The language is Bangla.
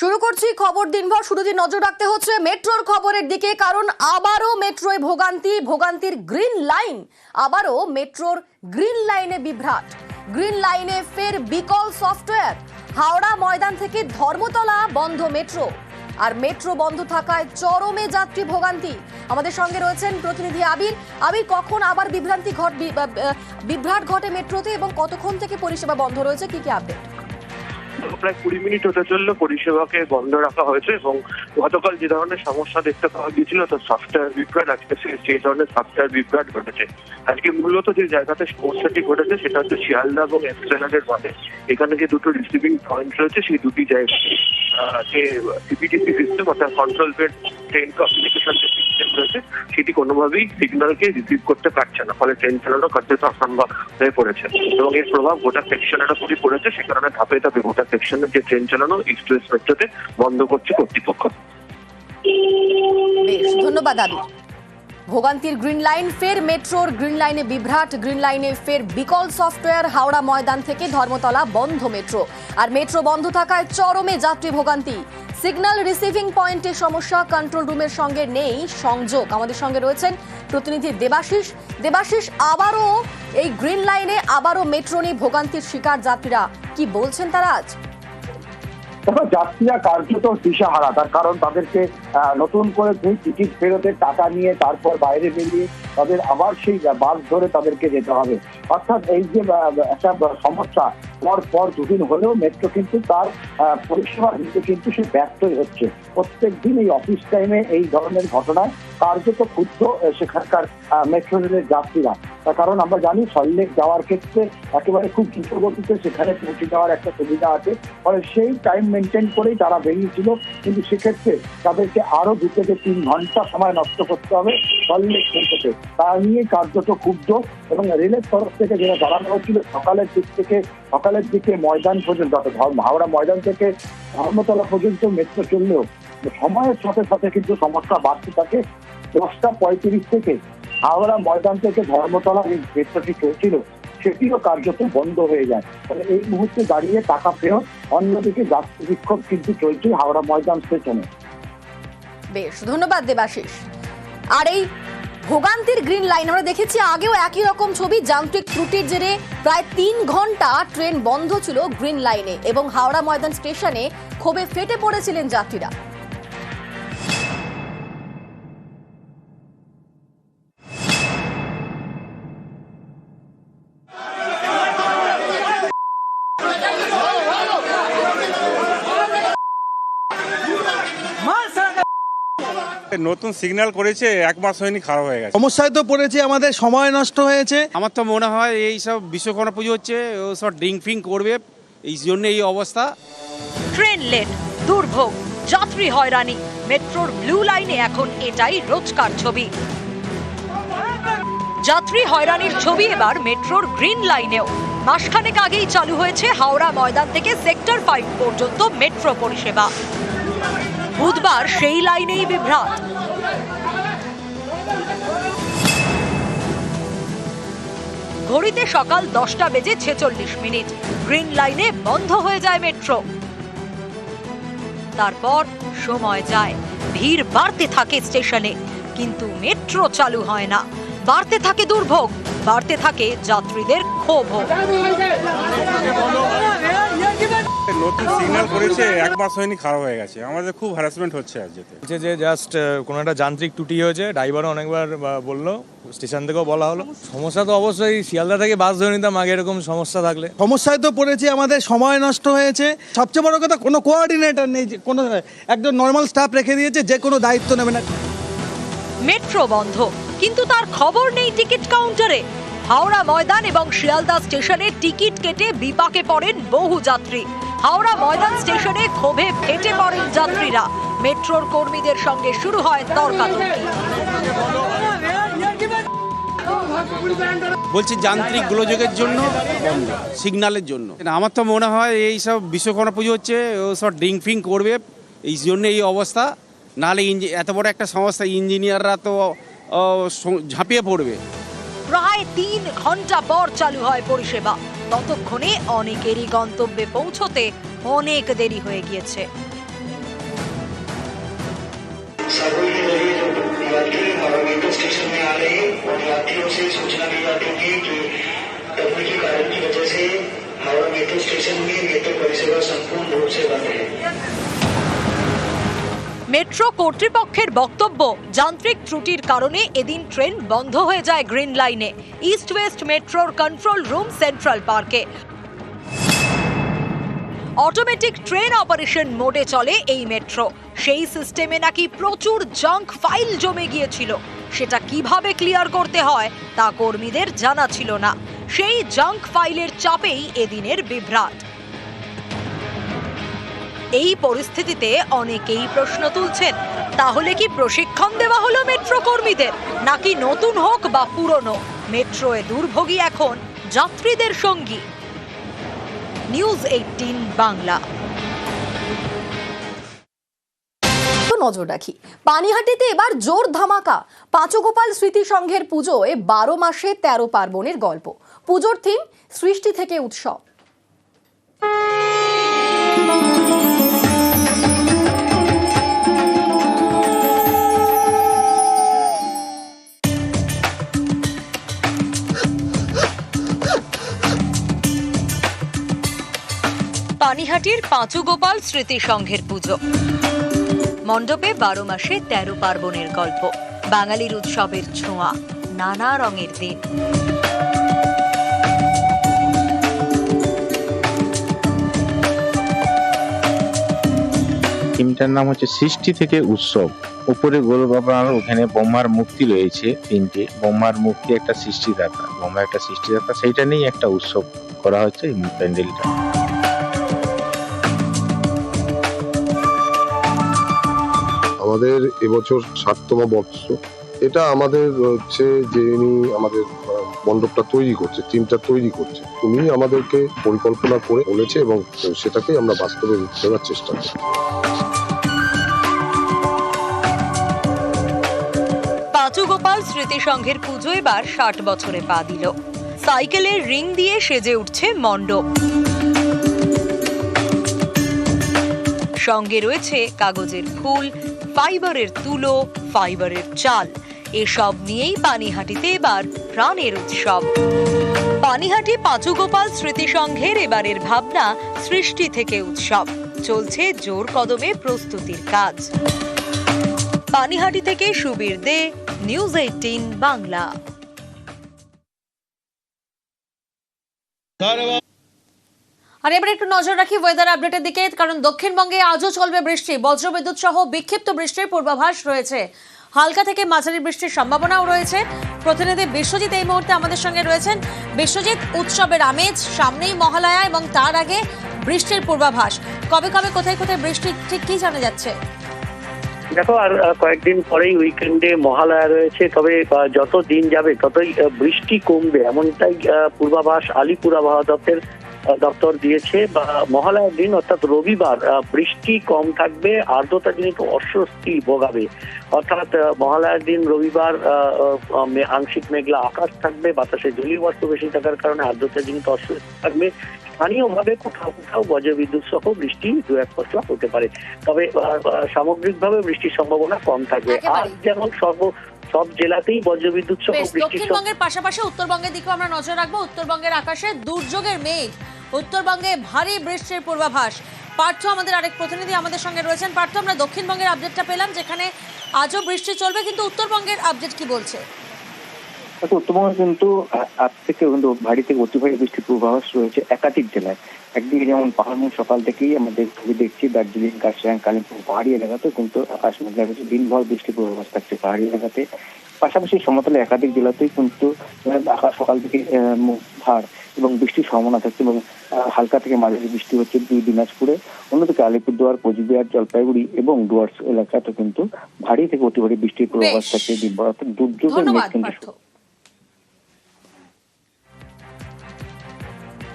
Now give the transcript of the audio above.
শুরু করছি খবর দিনভর। শুরুতে নজর রাখতে হচ্ছে মেট্রোর খবরের দিকে, কারণ আবারও মেট্রোয় ভোগান্তি, ভোগান্তির গ্রিন লাইন। আবারও মেট্রোর গ্রিন লাইনে বিভ্রাট। গ্রিন লাইনে ফের বিকল সফটওয়্যার। হাওড়া ময়দান থেকে ধর্মতলা বন্ধ মেট্রো। আর মেট্রো বন্ধ থাকায় চরমে যাত্রী ভোগান্তি। আমাদের সঙ্গে রয়েছেন প্রতিনিধি আবির। আবির, কখন আবার বিভ্রান্তি ঘট বিভ্রাট ঘটে মেট্রোতে এবং কতক্ষণ থেকে পরিষেবা বন্ধ রয়েছে? কি কি আপডেট প্রায় কুড়ি মিনিট হতে চলল পরিষেবাকে বন্ধ রাখা হয়েছে এবং গতকাল যে ধরনের সমস্যা দেখতে পাওয়া গিয়েছিল তো সফটওয়্যার বিভ্রাট আজকে সেই ধরনের সফটওয়্যার বিভ্রাট ঘটেছে। আজকে মূলত যে জায়গাতে সমস্যাটি ঘটেছে সেটা হচ্ছে শিয়ালদা এবং এক্সট্রেনাডের মাঝে এখানে যে দুটো রিসিভিং পয়েন্ট রয়েছে সেই দুটি জায়গাতে আহ, যে সিপিটিসি সিস্টেম অর্থাৎ কন্ট্রোল বেড ট্রেন কমিউনিকেশন যে সিস্টেম রয়েছে, সেটি কোনোভাবেই সিগন্যালকে রিসিভ করতে পারছে না। ফলে ট্রেন চালানো কার্যত অসম্ভব হয়ে পড়েছে। এবং এর প্রভাব গোটা সেকশনের উপরই পড়েছে। সে কারণে ধাপে ধাপে গোটা সেকশনের যে ট্রেন চালানো ইস্ট ওয়েস্ট মেট্রোতে বন্ধ করছে কর্তৃপক্ষ। ধন্যবাদ আবির ভোগান্তির গ্রিন লাইন, ফের মেট্রোর গ্রিন লাইনে বিভ্রাট, গ্রিন লাইনে ফের বিকল সফটওয়্যার, হাওড়া ময়দান থেকে ধর্মতলা বন্ধ মেট্রো। আর মেট্রো বন্ধ থাকায় চরমে যাত্রী ভোগান্তি। সিগন্যাল রিসিভিং পয়েন্টে সমস্যা, কন্ট্রোল রুমের সঙ্গে নেই সংযোগ। আমাদের সঙ্গে রয়েছেন প্রতিনিধি দেবাশিস। দেবাশিস, আবারও এই গ্রিন লাইনে, আবারও মেট্রো নিয়ে ভোগান্তির শিকার যাত্রীরা। কি বলছেন তারা আজ? তবে যাত্রীরা কার্যত দিশাহারা। তার কারণ তাদেরকে নতুন করে সেই টিকিট ফেরতের টাকা নিয়ে তারপর বাইরে বেরিয়ে তাদের আবার সেই বাস ধরে তাদেরকে যেতে হবে। অর্থাৎ এই যে একটা সমস্যা পর পর দুদিন হলেও মেট্রো কিন্তু তার পরিষেবা দিতে কিন্তু সে ব্যর্থই হচ্ছে। প্রত্যেক দিন এই অফিস টাইমে এই ধরনের ঘটনায় কার্যত ক্ষুব্ধ সেখানকার মেট্রো রেলের যাত্রীরা। তার কারণ আমরা জানি সল্লেক যাওয়ার ক্ষেত্রে একেবারে খুব দ্রুত গতিতে সেখানে পৌঁছে যাওয়ার একটা সুবিধা আছে। ফলে সেই টাইম মেনটেন করেই তারা বেরিয়েছিল। কিন্তু সেক্ষেত্রে তাদেরকে আরও দু থেকে তিন ঘণ্টা সময় নষ্ট করতে হবে সল্লেক পৌঁছতে তা নিয়ে কার্যত ক্ষুব্ধ। এবং রেলের তরফ থেকে যেটা জানানো হচ্ছিল, সকালের দিক থেকে, সকালের দিকে ময়দান পর্যন্ত হাওড়া ময়দান থেকে ধর্মতলা পর্যন্ত মেট্রো চললেও সময়ের সাথে সাথে কিন্তু সমস্যা বাড়তে থাকে। দশটা পঁয়ত্রিশ থেকে হাওড়া ময়দান থেকে ধর্মতলা যে মেট্রোটি চলছিল, সেটিও কার্যত বন্ধ হয়ে যায়। ফলে এই মুহূর্তে দাঁড়িয়ে টাকা ফেরত অন্যদিকে যাত্রী বিক্ষোভ কিন্তু চলছে হাওড়া ময়দান স্টেশনে। বেশ, ধন্যবাদ দেবাশিস। আর এই ভোগান্তির গ্রিন লাইন আমরা দেখেছি আগেও একই রকম ছবি, যান্ত্রিক ত্রুটির জেরে প্রায় তিন ঘণ্টা ট্রেন বন্ধ ছিল গ্রিন লাইনে এবং হাওড়া ময়দান স্টেশনে ক্ষোভে ফেটে পড়েছিলেন যাত্রীরা। নতুন সিগন্যাল করেছে এক মাস হয়নি খারাপ হয়ে গেছে। সমস্যায় তো পড়েছে আমাদের সময় নষ্ট হয়েছে। আমার তো মনে হয় এই সব বিশ্বকর্মা পুজো হচ্ছে ও সব ড্রিঙ্ক ফিঙ্ক করবে এই জন্য এই অবস্থা। ট্রেন লেট দুর্ভোগ যাত্রী হয়রানি মেট্রোর ব্লু লাইনে এখন এটাই রোজকার ছবি। যাত্রী হয়রানির ছবি এবার মেট্রোর গ্রিন লাইনেও। মাসখানেক আগেই চালু হয়েছে হাওড়া ময়দান থেকে সেক্টর ফাইভ পর্যন্ত মেট্রো পরিষেবা। বুধবার সেই লাইনেই বিভ্রাট। ঘড়িতে সকাল দশটা বেজে ছেচল্লিশ মিনিট। গ্রিন লাইনে বন্ধ হয়ে যায় মেট্রো। তারপর সময় যায়। ভিড় বাড়তে থাকে স্টেশনে। কিন্তু মেট্রো চালু হয় না। বাড়তে থাকে দুর্ভোগ। বাড়তে থাকে যাত্রীদের ক্ষোভও। নতুন সিগন্যাল করেছে এক মাস হয়নি খারাপ হয়ে গেছে। আমাদের খুব হ্যারাসমেন্ট হচ্ছে আজ যেতে। বলছে যে জাস্ট কোনো একটা যান্ত্রিক ত্রুটি হয়েছে ড্রাইভারও অনেকবার বলল স্টেশন থেকেও বলা হলো। সমস্যা তো অবশ্যই শিয়ালদা থেকে বাস ধরে নিতাম আগে এরকম সমস্যা থাকলে। সমস্যায় তো পড়েছে আমাদের সময় নষ্ট হয়েছে। সবচেয়ে বড় কথা কোনো কোঅর্ডিনেটর নেই যে কোনো একজন নর্মাল স্টাফ রেখে দিয়েছে যে কোনো দায়িত্ব নেবে না। মেট্রো বন্ধ কিন্তু তার খবর নেই টিকিট কাউন্টারে হাওড়া ময়দান এবং শিয়ালদা স্টেশনে টিকিট কেটে বিপাকে পড়েন বহু যাত্রী। হাওড়া ময়দান স্টেশনে ক্ষোভে ফেটে পড়েন যাত্রীরা। মেট্রোর কর্মীদের সঙ্গে শুরু হয় তর্কাতর্কি। বলছি যান্ত্রিক গোলযোগের জন্য বন্ধ সিগন্যালের জন্য। আমার তো মনে হয় এই সব বিশ্বকর্মা পুজো হচ্ছে ও সব ড্রিঙ্ক ফিঙ্ক করবে এই জন্য এই অবস্থা। নাহলে এত বড় একটা সংস্থা ইঞ্জিনিয়াররা তো ঝাঁপিয়ে পড়বে। প্রায় তিন ঘণ্টা পর চালু হয় পরিষেবা। ততক্ষণে অনেকেরই গন্তব্যে পৌঁছতে অনেক দেরি হয়ে গিয়েছে हावड़ा मेट्रो মেট্রো কর্তৃপক্ষের বক্তব্য, যান্ত্রিক ত্রুটির কারণে এদিন ট্রেন বন্ধ হয়ে যায় গ্রিন লাইনে। ইস্ট ওয়েস্ট মেট্রোর কন্ট্রোল রুম সেন্ট্রাল পার্কে। অটোমেটিক ট্রেন অপারেশন মোডে চলে এই মেট্রো। সেই সিস্টেমে নাকি প্রচুর জাঙ্ক ফাইল জমে গিয়েছিল। সেটা কীভাবে ক্লিয়ার করতে হয়, তা কর্মীদের জানা ছিল না। সেই জাঙ্ক ফাইলের চাপেই এদিনের বিভ্রাট। এই পরিস্থিতিতে অনেকেই প্রশ্ন তুলছেন, তাহলে কি প্রশিক্ষণ দেওয়া হলো মেট্রো কর্মীদের নাকি নতুন হোক বা পুরনো? মেট্রোয়ে দুর্ভোগী এখন যাত্রীদের সঙ্গী। News eighteen Bangla. নজর রাখি। পানিহাটিতে এবার জোর ধামাকা। পাঁচগোপাল স্মৃতি সংঘের পুজোয় বারো মাসে তেরো পার্বণের গল্প। পুজোর থিম, সৃষ্টি থেকে উৎসব। পানিহাটির পাঁচু গোপাল স্মৃতি সংঘের পুজো। মণ্ডপে বারো মাসে তেরো পার্বণের গল্প। বাঙালির উৎসবের ছোঁয়া, নানা রঙের দিন। থিমটার নাম হচ্ছে সৃষ্টি থেকে উৎসব। উপরে গোল বাবার ওখানে বোমার মূর্তি রয়েছে তিনটে। বোমার মূর্তি একটা সৃষ্টিদাতা। বোমা একটা সৃষ্টিদাতা, সেইটা নিয়েই একটা উৎসব করা হচ্ছে এই প্যান্ডেলটা। আমাদের এবছর ষাটতম বর্ষ। এটা আমাদের হচ্ছে যে ইনি আমাদের মণ্ডপটা তৈরি করছে টিমটা তৈরি করছে। উনি আমাদেরকে পরিকল্পনা করে বলেছে এবং সেটাকেই আমরা বাস্তবে রূপ দেওয়ার চেষ্টা করছি। পাঁচু গোপাল স্মৃতি সংঘের পুজো এবার ষাট বছরে পা দিল। সাইকেলের রিং দিয়ে সেজে উঠছে মণ্ডপ। সঙ্গে রয়েছে কাগজের ফুল, ফাইবারের তুলো, ফাইবারের চাল। এসব নিয়েই পানিহাটিতে এবার প্রাণের উৎসব। পানিহাটি পাঁচুগোপাল স্মৃতিসংঘের এবারের ভাবনা সৃষ্টি থেকে উৎসব। চলছে জোর কদমে প্রস্তুতির কাজ। পানিহাটি থেকে সুবীর দে নিউজ এইটিন বাংলা। আর এবার একটু নজর রাখি ওয়েদার আপডেটের দিকে, কারণ দক্ষিণবঙ্গে আজও চলবে বৃষ্টি বজ্রবিদ্যুৎ সহ বিক্ষিপ্ত বৃষ্টির পূর্বাভাস রয়েছে। হালকা থেকে মাঝারি বৃষ্টির সম্ভাবনাও রয়েছে। প্রতিনিধি বিশ্বজিৎ এই মুহূর্তে আমাদের সঙ্গে রয়েছেন। বিশ্বজিৎ, উৎসবের আমেজ সামনেই মহালয়া এবং তার আগে বৃষ্টির পূর্বাভাস। কবে কবে, কোথায় কোথায় বৃষ্টি, ঠিক কি জানা যাচ্ছে? দেখো, আর কয়েকদিন পরেই উইকেন্ডে মহালয়া রয়েছে, তবে যত দিন যাবে ততই বৃষ্টি কমবে। এমনটাই পূর্বাভাস আলিপুর আবহাওয়া দপ্তর দপ্তর দিয়েছে। বা, মহালয়ার দিন, অর্থাৎ রবিবার বৃষ্টি কম থাকবে আর্দ্রতা জনিত অস্বস্তি ভোগাবে। অর্থাৎ মহালয়ার দিন রবিবার আংশিক মেঘলা আকাশ থাকবে, বাতাসে জলীয় বাষ্প বেশি থাকার কারণে আর্দ্রতা জনিত অস্বস্তি থাকবে। স্থানীয়ভাবে কোথাও কোথাও বজ্রবিদ্যুৎ সহ বৃষ্টি দু এক পশলা হতে পারে। তবে সামগ্রিকভাবে বৃষ্টির সম্ভাবনা কম থাকবে। আর যেমন সর্ব সব জেলাতেই বজ্রবিদ্যুৎ সহ দক্ষিণবঙ্গের পাশাপাশি উত্তরবঙ্গের দিকেও আমরা নজর রাখব। উত্তরবঙ্গের আকাশে দুর্যোগের মেঘ উত্তরবঙ্গে ভারী বৃষ্টির পূর্বাভাস। পার্থ আমাদের আরেক প্রতিনিধি আমাদের সঙ্গে রয়েছেন। পার্থ আমরা দক্ষিণবঙ্গের আপডেটটা পেলাম যেখানে আজও বৃষ্টি চলবে কিন্তু উত্তরবঙ্গের আপডেট কি বলছে? উত্তরবঙ্গে কিন্তু আজ থেকে কিন্তু ভারী থেকে অতি ভারী বৃষ্টির পূর্বাভাস রয়েছে একাধিক জেলায়। একদিকে যেমন পাহাড়মুখ সকাল থেকেই আমাদের ছবি দেখছি দার্জিলিং কার্শিয়াং কালিম্পং পাহাড়ি এলাকাতে কিন্তু আকাশ মেঘলা রয়েছে দিনভর বৃষ্টির পূর্বাভাস থাকছে পাহাড়ি এলাকাতে। পাশাপাশি সমতলে একাধিক জেলাতেই কিন্তু আকাশ সকাল থেকে ভার এবং বৃষ্টির সম্ভাবনা থাকছে এবং হালকা থেকে মাঝারি বৃষ্টি হচ্ছে দুই দিনাজপুরে। অন্যদিকে আলিপুরদুয়ার কোচবিহার জলপাইগুড়ি এবং ডুয়ার্স এলাকাতে কিন্তু ভারী থেকে অতি ভারী বৃষ্টির পূর্বাভাস থাকছে দিনভর। অর্থাৎ দুর্যোগের মেঘ কিন্তু